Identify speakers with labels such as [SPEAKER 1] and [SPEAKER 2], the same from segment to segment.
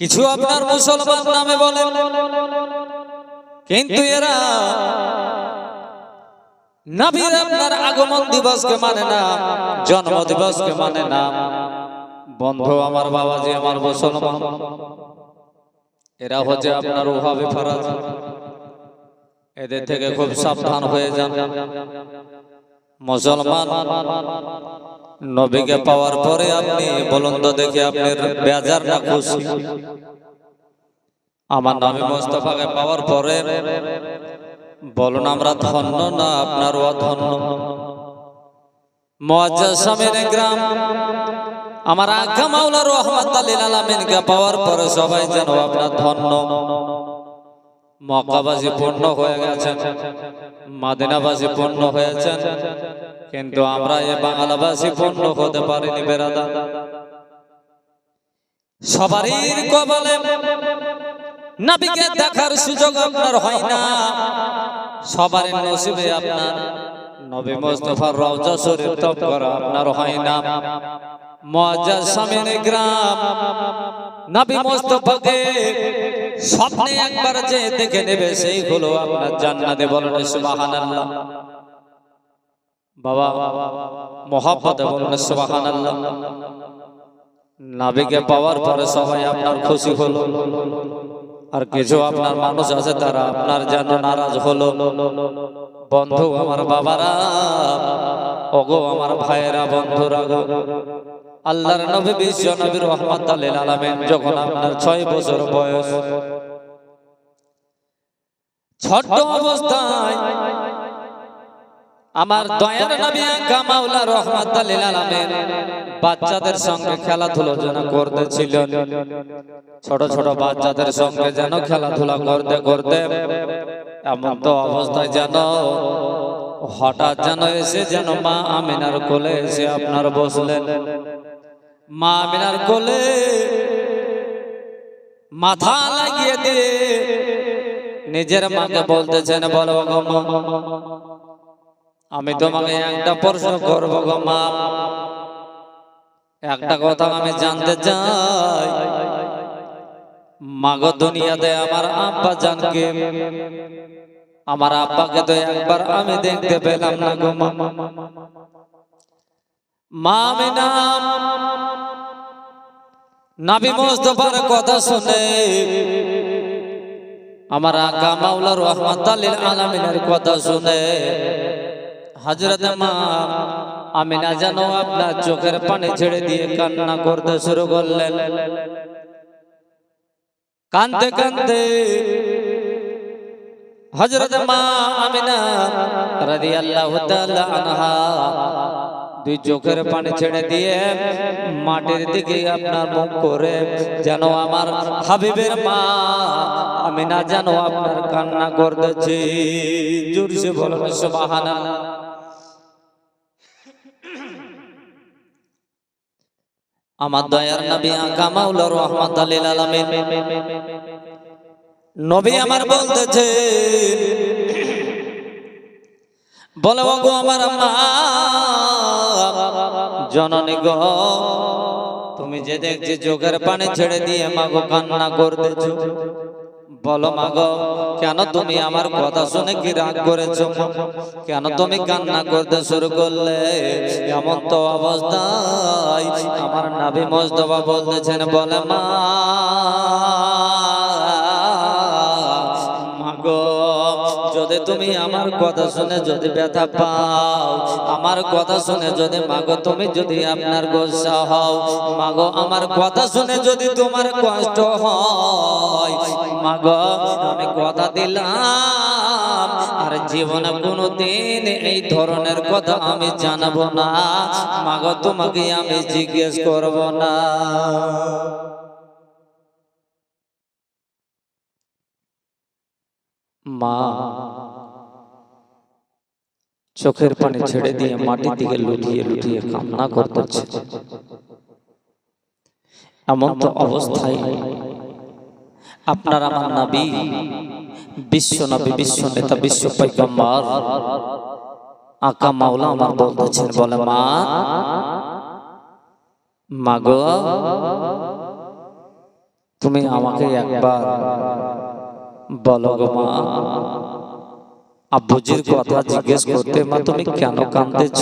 [SPEAKER 1] কিছু আপনার মুসলমান নামে বলে। কিন্তু এরা নবীর আপনার আগমন দিবসকে মানে না, জন্ম দিবসকে মানে না। বন্ধু, আমার বাবাজি, আমার মুসলমান, এরা হচ্ছে আপনার ওভাবে ফরাজ। এদের থেকে খুব সাবধান হয়ে যান। মুসলমান নবীকে পাওয়ার পরে আপনি বলুন তো দেখি আপনার বেজার না খুশি? আমার নবী মোস্তফাকে পাওয়ার পরে বলুন, আমরা ধন্য না আপনার অধন্য? মজ্জাসামের গ্রাম আমার আজ্ঞা মাওলা রহমত আলীল আলমিনকে পাওয়ার পরে সবাই যেন আপনার ধন্য। মক্কাবাসী পূর্ণ হয়ে গেছেন, মাদিনাবাসী পূর্ণ হয়েছেন। কিন্তু আমরা এ বাংলাবাসী পূর্ণ হতে পারিনি, বেরাদা। সবারই কবলে নবীকে দেখার সুযোগ আপনার হয় না। সবার নসিবে আপনার নবী মোস্তফার রওজা শরীফ তপ করা আপনার হয় না। মুআজ্জাজ সামির গ্রাম, নবী মোস্তফাকে স্বপ্নে একবার যে দেখে নেবে, সেই হলো আপনার জান্নাতে বলেন সুবহানাল্লাহ। বাবা মোহাব্বতে সুবহানাল্লাহ। নাবিকে পাওয়ার পরে সবাই আপনার খুশি হলো। আর কিছু আপনার মানুষ আছে তারা আপনার যেন নারাজ হলো। বন্ধু আমার বাবারা ওগো আমার ভাইয়েরা বন্ধুরা গো। আল্লাহর নবী বিশ্ব নবী রহমত আলামিন যখন আপনার ছয় বছর বয়স ছোট্ট অবস্থায় আমার দয়ার নবী কামাউলা রহমত আলামিন বাচ্চাদের সঙ্গে খেলাধুলো যেন করতেছিলেন। ছোট ছোট বাচ্চাদের সঙ্গে যেন খেলাধুলা করতে করতে এমন তো অবস্থায় যেন হঠাৎ যেন এসে যেন মা আমিনার কোলে এসে আপনার বসলেন। মা আমিনার কোলে মাথা লাগিয়ে দিয়ে নিজের মাকে বলতেছেন বলো গো মা। আমি তোমাকে একটা প্রশ্ন করব গো মা। একটা কথা আমি জানতে চাই। মাগো দুনিয়াতে আমার আব্বা জানকে। আমার আব্বাকে তো একবার আমি দেখতে পেলাম না গো মা। আমি নাম নাবি মোস্তফার কথা শুনে আমার আকা মাওলা রহমত আলীল আলমিনের কথা শুনে হজরত মা আমি না জানো আপনার চোখের পানি ছেড়ে দিয়ে কান্না করতে শুরু করলেন। কানতে কানতে হজরত মা আমিনা রাদিয়াল্লাহু তাআলা আনহা দুই চোখের পানি ছেড়ে দিয়ে মাটির দিকে আপনার মুখ করে যেন আমার হাবিবের মা আমি না যেন আপনার কান্না করতেছি। জোরসে বলেন সুবহানাল্লাহ। আমার দয়ার নবী আকা মাওলা রহমত আলিল আলামিন। নবী আমার বলতেছে, বলে গো আমার মা, জননী গো, তুমি যে দেখছি চোখের পানি ছেড়ে দিয়ে মাগো কান্না করতেছো। বলো, মাগো, কেন তুমি আমার কথা শুনে কি রাগ করেছ? কেন তুমি কান্না করতে শুরু করলে? এমন তো অবস্থায় আমার নাভি মোস্তফা বলতেছেন, বলে, মা যদি তুমি আমার কথা শুনে যদি ব্যথা পাও, আমার কথা শুনে যদি মাগো তুমি যদি আপনার গোসা হও, মাগো আমার কথা শুনে যদি তোমার কষ্ট হয়, মাগো আমি কথা দিলাম, আর জীবনে কোনো দিন এই ধরনের কথা আমি জানাব না, মাগো তোমাকে আমি জিজ্ঞেস করব না। মা চোখের পানি ছেড়ে দিয়ে মাটির দিকে লুটিয়ে লুটিয়ে কান্না করতেছে এমন তো অবস্থায় আপনার আমার নাবি বিশ্ব নবী বিশ্ব নেতা বিশ্ব পৈগম্বর আকা মাওলা আমার বলতেছেন বলে মা মাগো তুমি আমাকে একবার বলো গো মা। আব্বুজির কথা জিজ্ঞেস করতে, মা, তুমি কেন কাঁদতেছ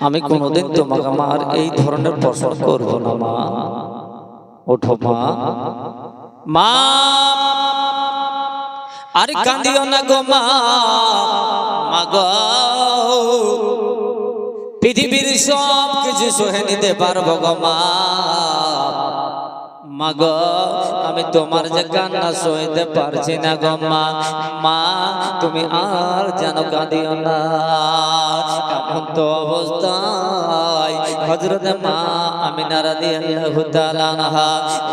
[SPEAKER 1] আমি কোনোদিন তোমাকে আমার এই ধরনের প্রশ্ন করব না, মা। ওঠো, মা। মা, আরে কান্দিও না গো, মা। পৃথিবীর সব কিছু সহে নিতে পারব গো, মা। মা গো আমি তোমার যে কান্না সইতে পারছি না গো মা। মা, তুমি আর যেন কাঁদিও না। এমন তো অবস্থায় হজরত মা আমি নারাদি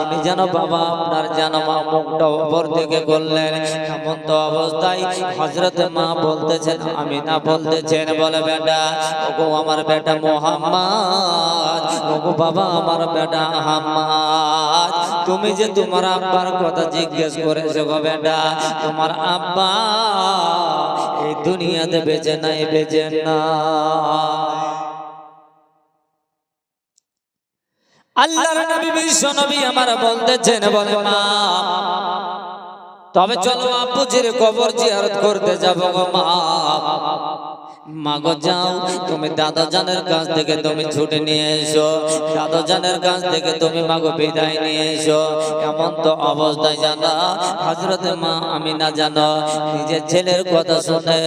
[SPEAKER 1] উনি যেন বাবা আপনার যেন মা মুখটা ওপর থেকে করলেন। এমন তো অবস্থায় হজরত মা বলতেছেন আমি না বলতেছেন, বলে বেটা, ওগো আমার বেটা মোহাম্মদ, ওগো বাবা আমার বেটা আহম্মদ, তুমি যে তোমার আব্বার কথা জিজ্ঞেস করেছ গো বেটা, তোমার আব্বা এই দুনিয়াতে বেঁচে নাই, বেঁচে না আল্লাহর নবী, বিশ্ব নবী আমার বলতেছেন, বলে মা, তবে চলো আব্বুজির কবর জিয়ারত করতে যাব মা। মাগো যাও, তুমি দাদা জানের কাছ থেকে তুমি ছুটে নিয়ে এসো। দাদা জানের কাছ থেকে তুমি মাগো বিদায় নিয়ে এসো। এমন তো অবস্থায় জানা হজরতে মা আমি না জানো, নিজের ছেলের কথা শুনে।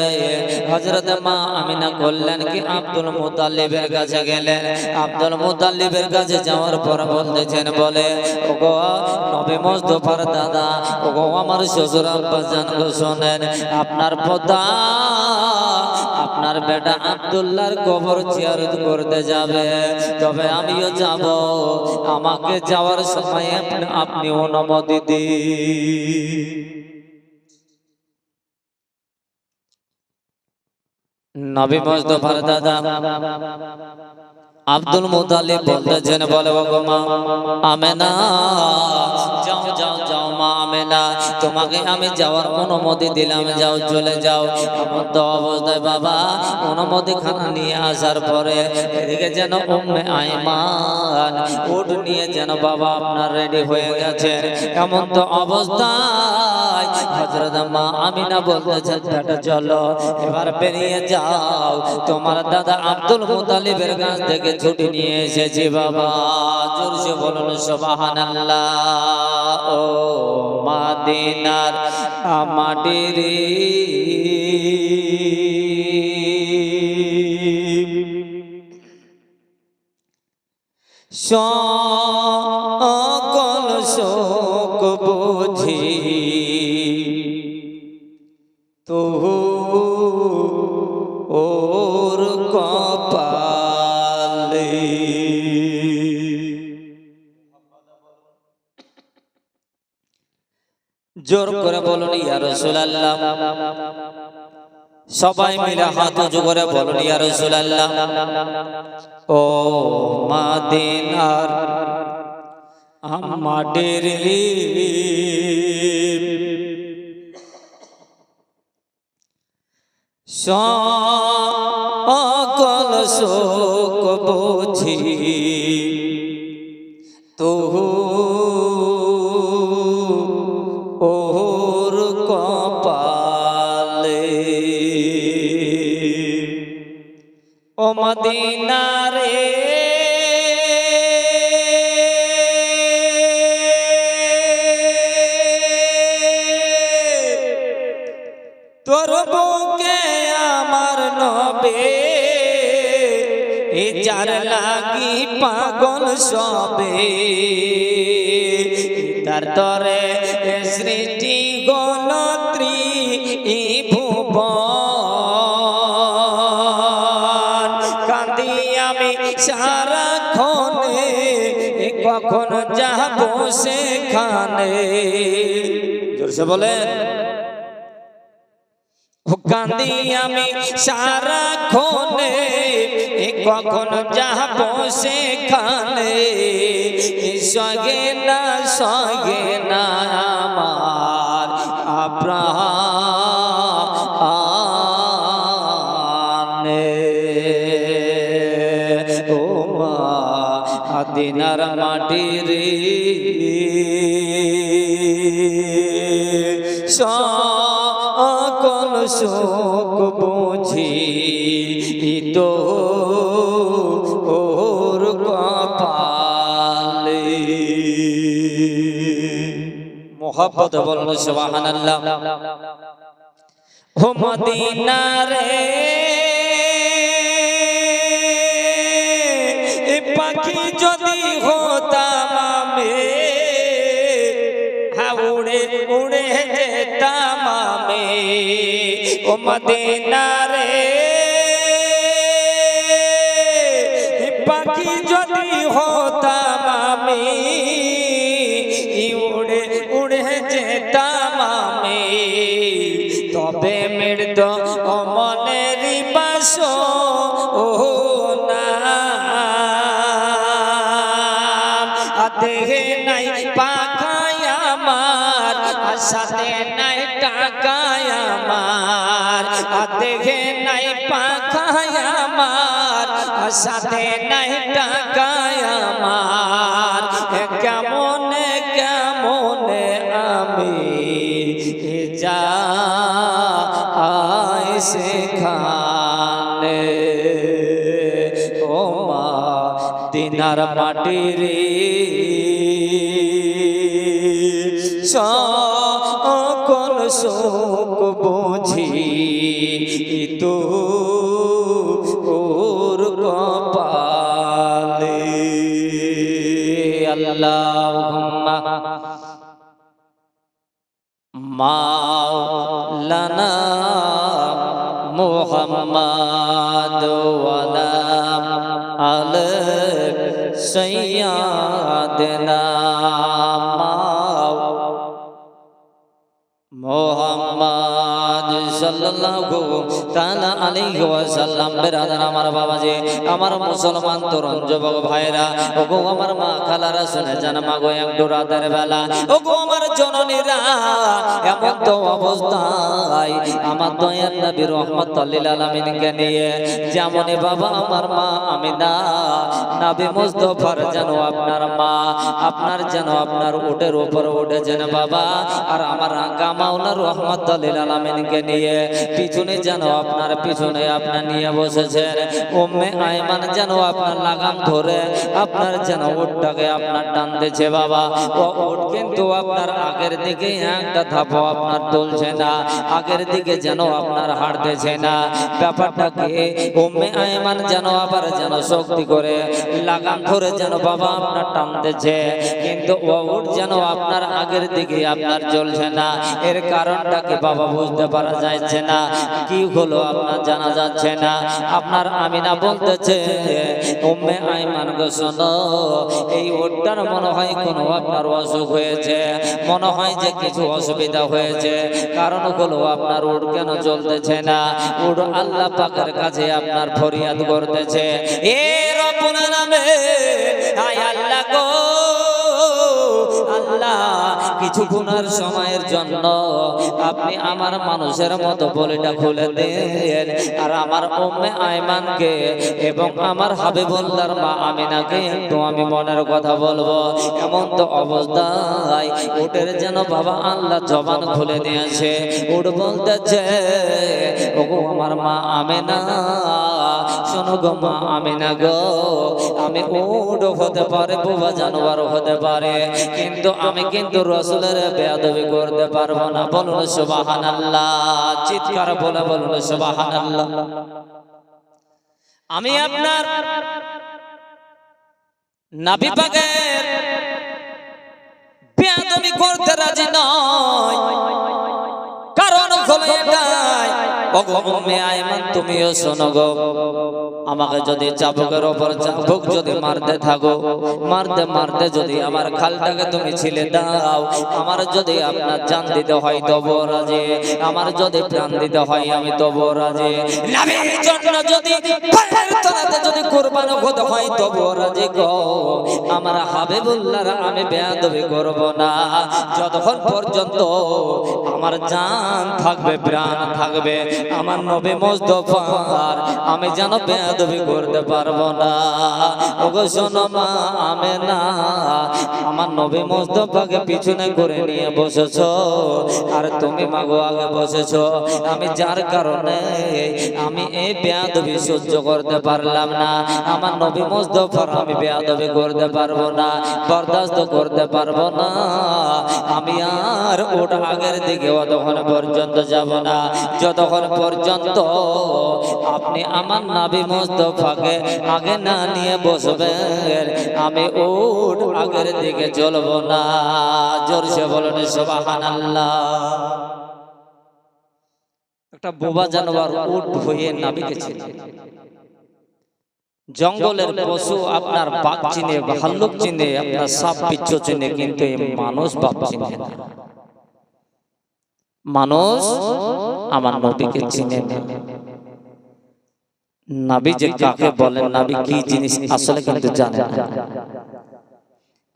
[SPEAKER 1] হজরতে মা আমি না করলেন কি, আব্দুল মুতাল্লিবের কাছে গেলেন। আব্দুল মুতাল্লিবের কাছে যাওয়ার পর বলতেছেন, বলে, ওগো নবী মোস্তফার দাদা, ওগো আমার শ্বশুর আব্বা জান শোনেন, আপনার পোতা আপনার বেটা আব্দুল্লাহর কবর জিয়ারত করতে যাবে। তবে আমিও যাব। আমাকে যাওয়ার সময় আপনি- অনুমতি দিন। নবী মোস্তফার দাদা আব্দুল মুতালিব বলতেছেন বলে, ওগো মা, আমেনা, যাও যাও যাও মা আমেনা তোমাকে আমি যাওয়ার অনুমতি দিলাম, যাও, চলে যাও। তো অবস্থায় বাবা অনুমতি খানা নিয়ে আসার পরে এদিকে যেন উম্মে আইমান, উট নিয়ে যেন বাবা আপনার রেডি হয়ে গেছে। এমন তো অবস্থায় হজরত মা আমিনা বলতেছেন, বেটা চলো, এবার বেরিয়ে যাও। তোমার দাদা আব্দুল মুতালিবের কাছ থেকে ছুটি নিয়ে এসেছি বাবা। জোরসে বলুন, সুবহানাল্লাহ। ও মাদিনার আমাদের সকল জোর করে বলুন, ইয়া রাসূলুল্লাহ। সবাই মিলে হাত উঁচু করে বলুন, ইয়া রাসূলুল্লাহ। ও মাদিনার আমাদের সকল শোক বুঝি। ও মদিনারে। তোর বুকে আমার নবে, এ যার লাগি পাগল সবে। তার তরে সৃষ্টি গণত্রী আমি সারাক্ষণে কখন যাব সেখানে? জোরসে বলেন। কান্দি আমি সারাক্ষণে কখন যাব সেখানে? সগে না সগে না, আমার আপ্রাণে মদিনার মাটি রে সকল শোক বুঝি তো ওর কপালে। মোহাব্বত বলুন সুবহানাল্লাহ। ও মদিনা রে পাখি যদি হতাম আমি উড়ে উড়ে ও মদিনা রে পাখি যদি হতাম উড়ে উড়ে যেতাম আমি। তবে মৃদ অমনের বাস ও দেহে নাই পাখায় আমার, সাথে নাই টাকায় আমার দেহে নাই পাখায় আমার, সাথে নাই টাকায় আমার। কেমন কেমন আমি যা আয় সেখানে দিনার মাটি রে। সকল শোক বুঝি তো ওর কপালে? আল্লাহুম্মা মাওলানা মুহাম্মদ ওয়ালা আল সাইয়্যিদানা মোহাম্মদ সাল্লাল্লাহু তাআলা আলাইহি বেরাদার আমার বাবাজি, আমার মুসলমান তরুণ যুবক ভাইরা, ওগো আমার মা খালারা শুনে জান মা গো বেলা, ওগো আমার জননীরা, এমন তো আমার দয়ার নবী রহমতুল্লাহ লিল আলামিনকে নিয়ে যেমন বাবা আমার মা আমিনা, নবী মুস্তাফার যেন আপনার মা, আপনার যেন আপনার উটের উপর উঠেছেন বাবা, আর আমার গামাউলা রহমতুল্লাহ আলামিনকে নিয়ে, পিছনে যেন আপনার পিছনে আপনার নিয়ে বসেছেন। উম্মে আয়মান যেন আপনার লাগাম ধরে, আপনার যেন উটটাকে আপনার টান দিয়েছে বাবা। ও উট কিন্তু আপনার আগের দিকে একটা ধাপও আপনার তুলছে না, আগের দিকে যেন আপনার হাঁটতেছে না। ব্যাপারটা কি? উম্মে আয়মান যেন আবার যেন শক্তি করে লাগাম ধরে যেন বাবা আপনার টানতেছে কিন্তু ও উট যেন আপনার আগের দিকে আপনার চলছে না। এর কারণটা কি বাবা বুঝতে পারা যাচ্ছে না? কি হলো? আপনার জানা যাচ্ছে না। আপনার আমিনা বলতেছে, উম্মে আইমান গো শোনো, এই ওটার মনে হয় কোনো আপনার অসুখ হয়েছে। মনে হয় যে কিছু অসুবিধা হয়েছে। কারণ হলো আপনার উট কেন চলতেছে না? উট আল্লাহ পাকের কাছে আপনার ফরিয়াদ করতেছে। এ রব্বুল নামে আয় আল্লাহ গো। আল্লাহ কিছু গুনার সময়ের জন্য আপনি আমার মানুষের মতো বলিটা খুলে দেন। আর আমার উম্মে আয়মানকে এবং আমার হাবিবুল্লাহর মা আমিনাকে আমি মনের কথা বলব। এমন তো অবস্থায় উটের যেন বাবা আল্লাহ জবান খুলে দিয়েছে। উট বলতেছে আমার মা আমেনা শোনো গো মা আমিনা গো, আমি উট হতে পারে, বোবা জানোয়ার হতে পারে, কিন্তু আমি কিন্তু রসুলের বেয়াদবি করতে পারব না। বলুন সুবাহান আল্লাহ চিৎকার বলে বলুন সুবাহান আল্লাহ আমি আপনার নাবি পাকের তুমিও শোনো গো। আমাকে যদি চাবুকের ওপর চাবুক যদি মারতে থাকো, মারতে মারতে যদি আমার খালটাকে তুমি ছিলে দাও, আমার যদি আপনার জান দিতে হয় তবু রাজি, আমার যদি প্রাণ দিতে হয় আমি তবু রাজি। যদি তলাতে হতে হয় তবু রাজি গো। আমার হাবিবুল্লাহর আমি বেয়াদবি করব না। যতক্ষণ পর্যন্ত আমার জান থাকবে, প্রাণ থাকবে আমার নবী মোস্তফার আমি যেন বেয়াদবি করতে পারব না। ওগো শোনো মা, আমি না, আমার নবী মোস্তফাকে পিছনে করে নিয়ে বসেছো, আর তুমি মাগো আগে বসেছো। আমি যার কারণে আমি এই বেয়াদবি সহ্য করতে পারলাম না। আমার নবী মোস্তফার আমি বেয়াদবি করতে পারব না, বরদাস্ত করতে পারব না। আমি আর ওটা আগের দিকে অতক্ষণ পর্যন্ত যাব না। যতক্ষণ পর্যন্ত আপনি আমার নাবি মোস্তফাকে আগে না নিয়ে বসবেন। আমি ওট আগের দিকে চলবো না। জোরসে বলুন সোবাহান একটা বোবা জানোয়ার উট হয়ে নাবিকে ছিল জঙ্গলের পশু আপনার বাঘ চিনে ভাল্লুক চিনে আপনার সাপ পিচ্ছ চিনে কিন্তু এই মানুষ বাপ চিনে না। মানুষ আমার নবীকে চিনে নাবি যে কাকে বলেন নাবি কি জিনিস আসলে কিন্তু জানে না।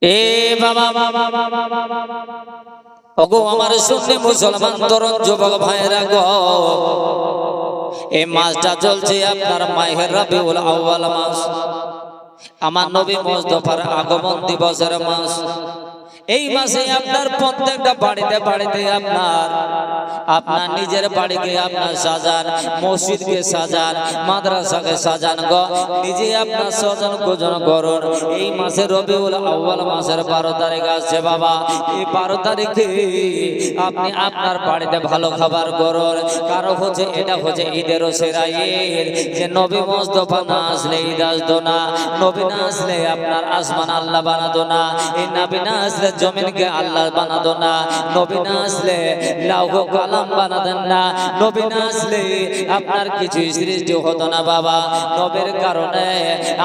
[SPEAKER 1] এ বাবা বাবা ওগো আমার শুনে মুসলমান তরুণ যুবক ভাইরা গো। এই মাসটা চলছে আপনার মাহের রবিউল আউয়াল মাস। আমার নবী মুস্তফার আগমন দিবসের মাস। এই মাসে আপনার প্রত্যেকটা বাড়িতে বাড়িতে আপনার আপনার নিজের বাড়িকে আপনার সাজান, মসজিদকে সাজান, মাদ্রাসাকে সাজান গো, নিজে আপনার স্বজন গোজন করুন। এই মাসে রবিউল আউয়াল মাসের বারো তারিখ আসছে বাবা। এই বারো তারিখে আপনি আপনার বাড়িতে ভালো খাবার করুন। কারও হচ্ছে এটা হচ্ছে ঈদের সেরা ঈদ যে নবী মোস্তফা না আসলে ঈদ আসতো না, নবী না আসলে আপনার আসমান আল্লাহ বানাতো না, এই নবী না আসলে জমিনকে আল্লাহ বানাতো না। নবী না আসলে লাউহ কালাম বানাতেন না। নবী না আসলে আপনার কিছু সৃষ্টি হতো না বাবা। নবীর কারণে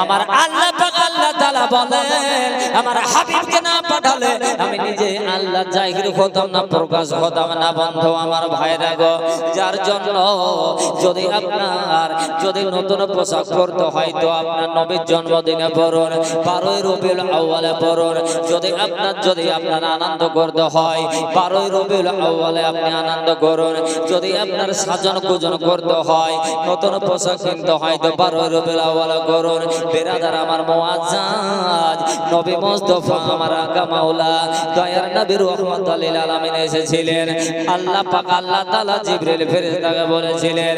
[SPEAKER 1] আমার আল্লাহ আল্লাহ তাআলা বলেন, আমার হাবিবকে পাঠালে আমি নিজে আল্লাহ জাহির হতাম না, প্রকাশ হতাম না আমার ভাইরা গো। যার জন্য যদি আপনার, যদি নতুন পোশাক পরতে হয় তো আপনার নবীর জন্মদিনে পড়ুন বারোই রবিউল আউয়ালে পড়ুন যদি আপনার যদি আপনার আনন্দ করতে হয়, বারোই রবিউল আউয়ালে আপনি আনন্দ করুন। যদি আপনার সাজন পূজন করতে হয়, নতুন পোশাক কিনতে হয় তো বারোই রবিউল আউয়ালে করুন। বেরাদার আমার মুআজ্জাজ, নবী মুস্তাফা আমার আকা মাওলা, দয়ার নবী এসেছিলেন। আল্লাহ পাক, আল্লাহ বলেছিলেন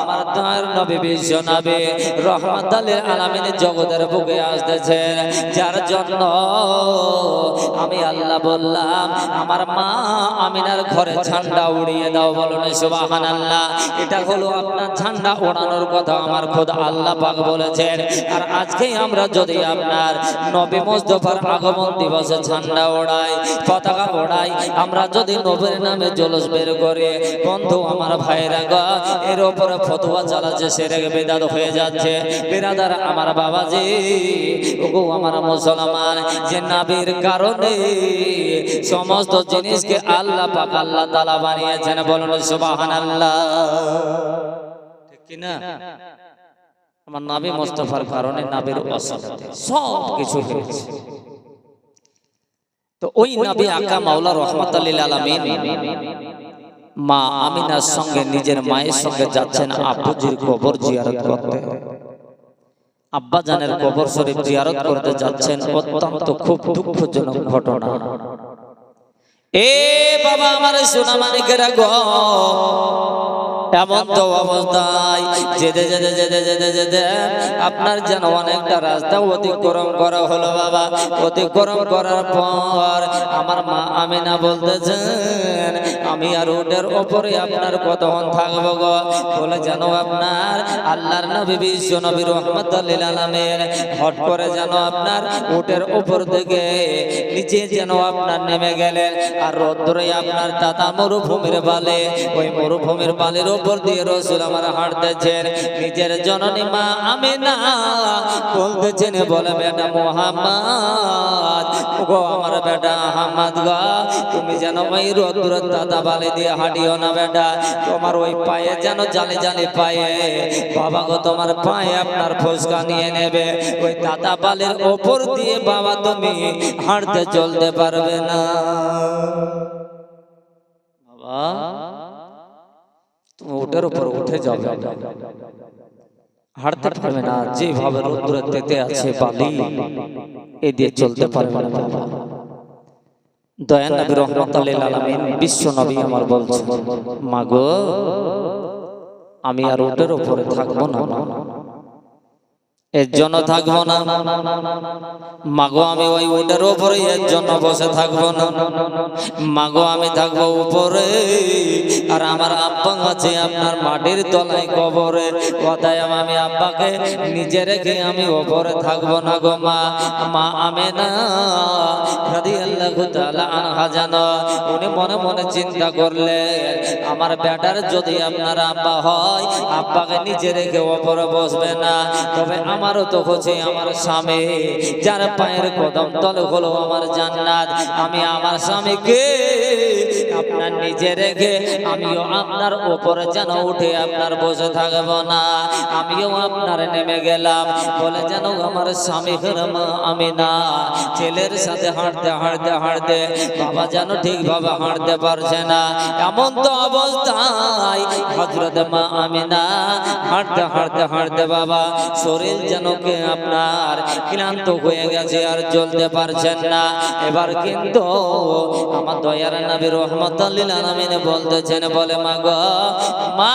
[SPEAKER 1] আমার দয়ার নবী বিশ্ব নবী জগতের বুকে আসতেছেন। যার জন্য আমি আল্লাহ বললাম, আমার মা আমিনার ঘরে ঝান্ডা উড়িয়ে দাও বলুন সুবহানাল্লাহ। এটা হলো আপনার ঝান্ডা ওড়ানোর কথা, আমার খোদা আল্লাহ পাক বলেছেন। আর আজকে আমরা যদি আপনার নবী মুস্তফার আগমন দিবসে ঝান্ডা ওড়াই পতাকা ওড়াই আমরা যদি নবীর নামে জলস বের করে, বন্ধু আমার ভাইরা গা, এর উপরে ফতোয়া চালাচ্ছে সেরে বেদাত হয়ে যাচ্ছে। বেরাদার আমার বাবাজি, ওগো আমার মুসলমান, যে নাবির কারণে সমস্ত জিনিসকে আল্লাহ পাক আল্লাহ তাআলা বানিয়েছেন, বলুন সুবহানাল্লাহ। ঠিক কি না আমার নাবি মোস্তফার কারণে নাবির অসালাতে সব কিছু হয়েছে। তো ওই নাবি আকা মাওলা রহমাতাল্লিল আলামিন মা আমিনার সঙ্গে নিজের মায়ের সঙ্গে যাচ্ছেন আব্বুজির কবর জিয়ারত করতে। আব্বা জানের কবর শরীফ জিয়ারত করতে যাচ্ছেন অত্যন্ত খুব দুঃখজনক ঘটনা। এ বাবা আমার সোনা মানিকেরা গো এমন তো অবস্থায় যেতে যেতে যেতে যেতে যেতে আপনার যেন অনেকটা রাস্তা অতিক্রম করা হলো বাবা। অতিক্রম করার পর আমার মা আমিনা বলতেছেন আমি আর ওটার ওপরে আপনার কতক্ষণ থাকব গো। বলে যেন আপনার আল্লাহর নবী, বিশ্ব নবী রহমতুল্লিল আলমের হট করে যেন আপনার ওটের উপর থেকে নিচে যেন আপনার নেমে গেলেন। আর রোদ্রে আপনার দাদা মরুভূমির বালে, ওই মরুভূমির বালের উপর দিয়ে রসুল আমার হাঁটতেছেন। নিজের জননী মা আমি না বলতেছেন, বলে, বেটা মোহাম্মদ গো আমার বেটা আহমদ গো, তুমি যেন ওই রোদ্র দাদা বালে দিয়ে হাঁটিও না বেটা। তোমার ওই পায়ে যেন জালি জালি পায়ে। বাবা গো, তোমার পায়ে আপনার ফুসকা নিয়ে নেবে। ওই দাদা বালের ওপর দিয়ে বাবা তুমি হাঁটতে চলতে পারবে না। বাবা, তুমি ওটার উপর উঠে যাবে হাঁটতে পারবে না, যেভাবে রোদ্দুরে তেতে আছে বালি, এ দিয়ে চলতে পারবে না বাবা। দয়া নবী রহমতুল্লাহ আলামিন বিশ্ব নবী আমার বলছে মাগো আমি আর ওটার উপরে থাকব না। এর জন্য থাকব না। মাগো আমি ওই ওটার উপরে এর জন্য বসে থাকব না। মাগো আমি থাকব উপরে, আর আমার আব্বা আছে আপনার মাটির তলায় কবরে। অতএব আমি আব্বাকে নিজে রেখে আমি উপরে থাকব না গো মা। মা আমি না জানো উনি মনে মনে চিন্তা করলে আমার বেটার যদি আপনার আব্বা হয়, আব্বাকে নিজে রেখে ওপরে বসবে না। তবে আমারও তো হচ্ছে আমার স্বামী, যার পায়ের কদম তল হলো আমার জান্নাত। আমি আমার স্বামীকে আপনার নিজে রেখে আমিও আপনার উপরে যেন উঠে আপনার বসে থাকব না। আমিও আপনার নেমে গেলাম। বলে যেন আমার স্বামী মা আমি না। ছেলের সাথে হাঁটতে হাঁটতে হাঁটতে বাবা যেন ঠিকভাবে হাঁটতে পারছে না। এমন তো অবস্থায় হজরত মা আমি না হাঁটতে হাঁটতে হাঁটতে বাবা শরীর যেন কে আপনার ক্লান্ত হয়ে গেছে আর চলতে পারছেন না। এবার কিন্তু আমার দয়ার নবী আলমিনে বলতেছেন বলে মা গো মা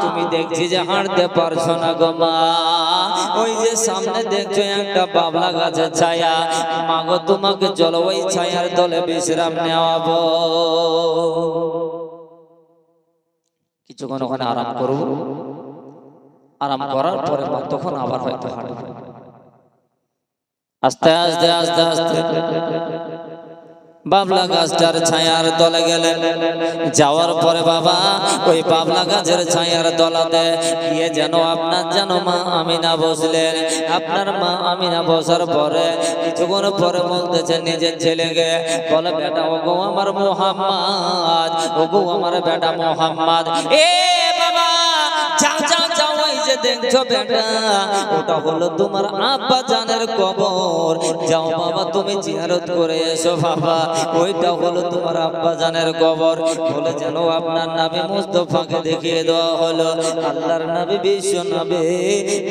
[SPEAKER 1] তুমি দেখছি যে হাঁটতে পারছ না গো মা। ওই যে সামনে দেখছ একটা বাবলা গাছের ছায়া। মা গো তোমাকে চলো ওই ছায়ার তলে বিশ্রাম নেওয়াবো। কিছুক্ষণ ওখানে আরাম করব। আরাম করার পরে মা তখন আবার হয়তো হাঁটবে। আস্তে আস্তে আস্তে আস্তে। বাবলা গাছটার ছায়ার তলে গেলেন। যাওয়ার পরে বাবা ওই বাবলা গাছের ছায়ার তলাতে গিয়ে যেন আপনার যেন মা আমিনা বসলেন। আপনার মা আমিনা বসার পরে কিছুক্ষণ পরে বলতেছে নিজের ছেলেকে বলে বেটা ওগো আমার মোহাম্মদ ওগো আমার বেটা মোহাম্মদ। এ দেখছ বেটা? ওটা হলো তোমার আব্বা জানের কবর। যাও বাবা, তুমি জিয়ারত করে এসো বাবা। ওইটা হলো তোমার আব্বা জানের কবর। বলে যেন আপনার নামে মুস্তফাকে দেখিয়ে দেওয়া হলো। আল্লাহর নবী বিশ্ব নবী,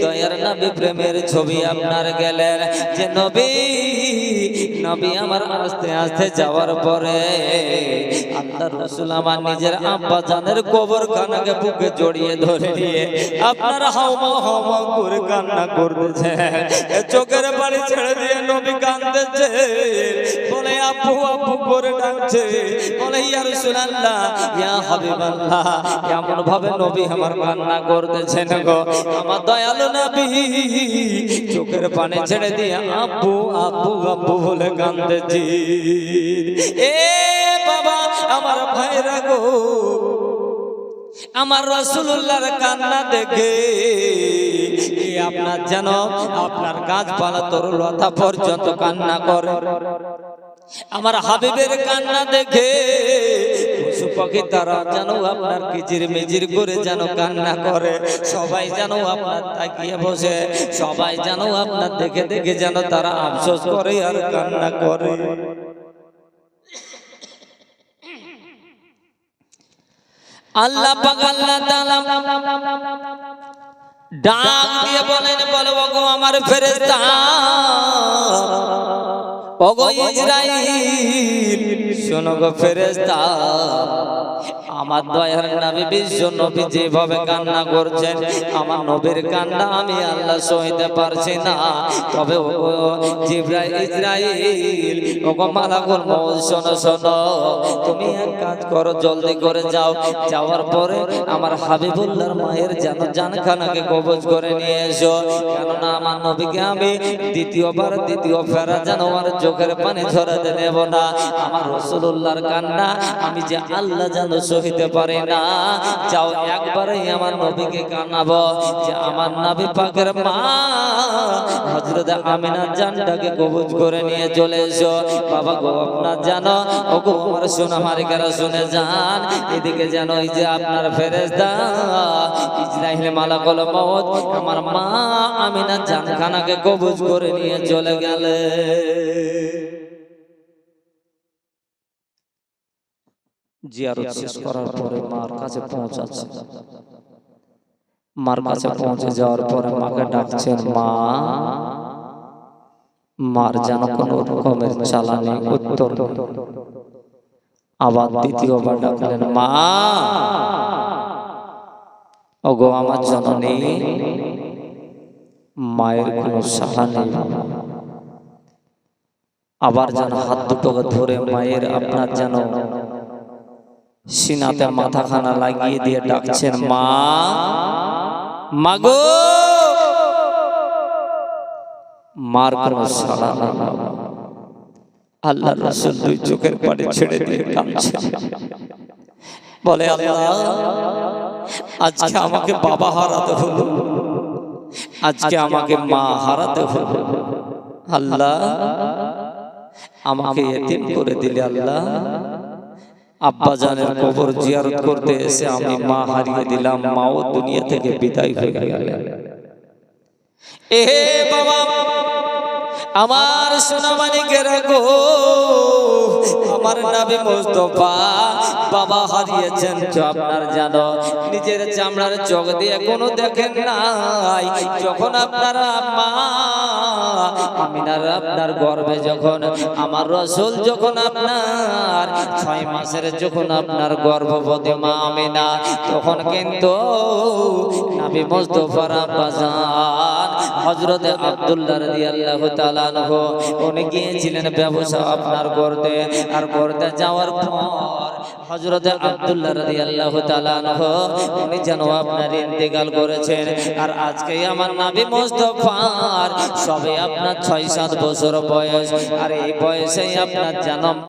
[SPEAKER 1] দয়ার নবী প্রেমের ছবি আপনার গেলেন। যে নবী নবী আমার আস্তে আস্তে যাওয়ার পরে আল্লাহ রসুল আমার নিজের আব্বা জানের কবর খানাকে বুকে জড়িয়ে ধরে নিয়ে আপনার হাওমা হাওমা করে কান্না করতেছে। চোখের বাড়ি ছেড়ে দিয়ে নবী কান্দতেছে বলে, আপু আপু করে ডাকছে। বলে, ইয়া রাসূলুল্লাহ, ইয়া হাবিবাল্লাহ এমন ভাবে নবী আমার কান্না করতেছেন গো? আমার দয়ালু নবী, চোখের পানি ছেড়ে দিয়ে, আপু আপু আপু বলে কান্দতেছি এ বাবা, আমার ভাইরা গো, আমার রসুল্লাহর কান্না দেখে আপনার যেন আপনার গাছপালা তরুলতা পর্যন্ত কান্না করে। আমার হাবিবের কান্না দেখে পাখি তারা যেন আপনার কিচির মিচির করে যেন কান্না করে। সবাই যেন আপনার তাকিয়ে বসে, সবাই যেন আপনার দেখে দেখে যেন তারা আফসোস করে আর কান্না করে। আল্লাহ আল্লাহ তাআলা ডাক দিয়ে বলেন, বলো, ওগো আমার ফেরেশতা ওগো ইসরাইল, শোনো গো ফেরেশতা, আমার দয়ার নবী বিশ্ব নবী যেভাবে কান্না করছেন, আমার নবীর কান্না আমি আল্লাহ সইতে পারছি না। তবে ওগো জিব্রাইল, ইসরাইল, ওগো মালাকুল মউত, শোনো শোনো, তুমি এক কাজ করো, জলদি করে যাও। যাওয়ার পরে আমার হাবিবুল্লাহর মায়ের যেন জানখানাকে কবজ করে নিয়ে এসো। কেননা আমার নবীকে আমি দ্বিতীয়বার, দ্বিতীয় ফেরা যেন আমার চোখের পানি ঝরাতে দেব না। আমার রসুল্লাহর কান্না আমি যে আল্লাহ যেন সহিতে পারি না, যাও একবারে আমার নবীকে কান্নাবো, যে আমার নবী পাকের মা আমিনা জানটাকে কবজ করে নিয়ে চলে এসো। বাবা আপনার শুনে এদিকে যেন যে আপনার আমার মা কবজ করে নিয়ে চলে গেলে। জিয়ারত শেষ করার পরে মার কাছে পৌঁছাচ্ছে। মার কাছে পৌঁছে যাওয়ার পরে মাকে ডাকছেন মা। মার যেন কোনো রকমের চালানি উত্তর আবার দ্বিতীয়বার ডাকলেন মা। ওগো আমার জননী মায়ের কোনো সাহা নেই। আবার যেন হাত দুটোকে ধরে মায়ের আপনার যেন সিনাতে মাথাখানা লাগিয়ে দিয়ে ডাকছেন, মা, মাগো! মার কোনো সাড়া আল্লাহ রসুল দুই চোখের পানি ছেড়ে দিয়ে কাঁদছে বলে, আল্লাহ, আজকে আমাকে বাবা হারাতে হলো। আজকে আমাকে মা হারাতে হলো। আল্লাহ, আমাকে এতিম করে দিলে আল্লাহ আব্বা জানের কবর জিয়ারত করতে এসে আমি মা হারিয়ে দিলাম মাও দুনিয়া থেকে বিদায় হয়ে গেলেন এ বাবা আমার সোনামানিকের গো আমার নাবি মোস্তফা বাবা হারিয়েছেন তো আপনার জানো নিজের চামড়ার চোখ দিয়ে কোনো দেখেন নাই যখন আপনার মা আমিনার আপনার গর্বে যখন, আমার রসুল যখন আপনার ছয় মাসের যখন আপনার গর্ভবতী মা আমিনা, তখন কিন্তু নাবি মোস্তফার আব্দুল্লাহ রাদিয়াল্লাহু তাআলা আনহু, উনি গিয়েছিলেন ব্যবসা আপনার করতে আর করতে যাওয়ার পর হজরতে আব্দুল্লাহ রাদিয়াল্লাহু তাআলা আনহু, উনি যেন আপনার ইন্তেকাল করেছেন। আর আজকে আমার নবী মুস্তাফার, সবে আপনার ছয় সাত বছর বয়স। আর এই বয়সেই আপনার জন্ম